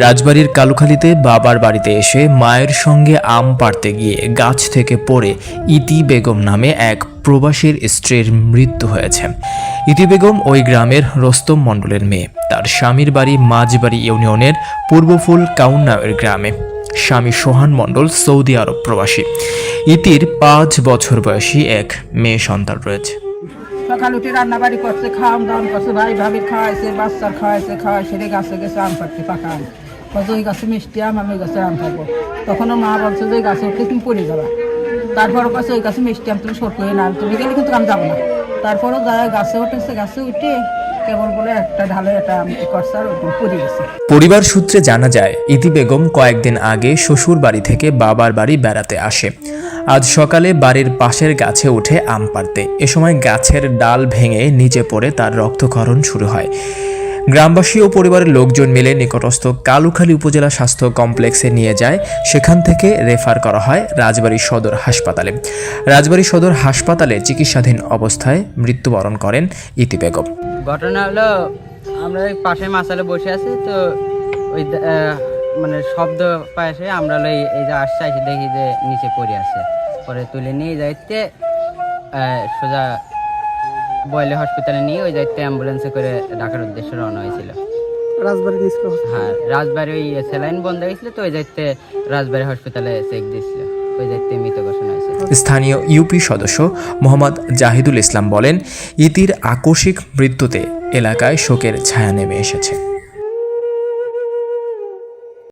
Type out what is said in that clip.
রাজবাড়ির কালুখালীতে বাবার বাড়িতে এসে মায়ের সঙ্গে আম পাড়তে গিয়ে গাছ থেকে পড়ে ইতি বেগম নামে এক প্রবাসীর স্ত্রীর মৃত্যু হয়েছে। ইতি বেগম ওই গ্রামের রস্তম মণ্ডলের মেয়ে। তার স্বামীর বাড়ি মাঝবাড়ি ইউনিয়নের পূর্বফুল কাউন্নাওয়ের গ্রামে। স্বামী সোহান মণ্ডল সৌদি আরব প্রবাসী। ইতির পাঁচ বছর বয়সী এক মেয়ে সন্তান রয়েছে। সকাল উঠে রান্না বাড়ি করছে করছে, ভাই ভাবির খাওয়াইছে বাচ্চার খাওয়াইছে গাছে গেছে, আম পাড়তে পাকা বলছে, ওই গাছে মিষ্টি আম, আমি ওই গাছে আম খাব। তখন ওর মা বলছে যে, ওই গাছে উঠে তুমি পড়ে যাবা। তারপর কাছে ওই গাছে মিষ্টি আম তুমি সরতে না তুমি গেলে কিন্তু আমি যাব না। তারপরও যায়, গাছে উঠেছে গাছে উঠে পরিবার সূত্রে জানা যায়, ইতি বেগম কয়েকদিন আগে শ্বশুর বাড়ি থেকে বাবার বাড়ি বেড়াতে আসে। আজ সকালে বাড়ির পাশের গাছে উঠে আম পাড়তে। এ সময় গাছের ডাল ভেঙে নিচে পড়ে তার রক্তক্ষরণ শুরু হয়। গ্রামবাসী ও পরিবারের লোকজন মিলে নিকটস্থ কালুখালী উপজেলা স্বাস্থ্য কমপ্লেক্সে নিয়ে যায়। সেখান থেকে রেফার করা হয় রাজবাড়ী সদর হাসপাতালে। রাজবাড়ী সদর হাসপাতালে চিকিৎসাধীন অবস্থায় মৃত্যুবরণ করেন ইতি বেগম। ঘটনা হলো, আমরা পাশে মাসালে বসে আছি, তো ওই মানে শব্দ পাশে আমরা এই- যে আসছে দেখি যে নিচে পড়ে আছে। পরে তুলে নিয়ে যাইতে সোজা বয়লে হসপিটালে নিয়ে ওই যাইতে অ্যাম্বুলেন্সে করে ঢাকার উদ্দেশ্যে রওনা হয়েছিল। রাজবাড়ি নিছিল। হ্যাঁ রাজবাড়ি ওই স্যালাইন বন্ধ হয়েছিল তো ওই যাইতে রাজবাড়ি হসপিটালে চেক দিয়েছিল। ওই যাইতে মৃত ঘোষণা হয়েছিল। স্থানীয় ইউপি সদস্য মোহাম্মদ জাহিদুল ইসলাম বলেন ইতির আকস্মিক মৃত্যুতে এলাকায় শোকের ছায়া নেমে এসেছে।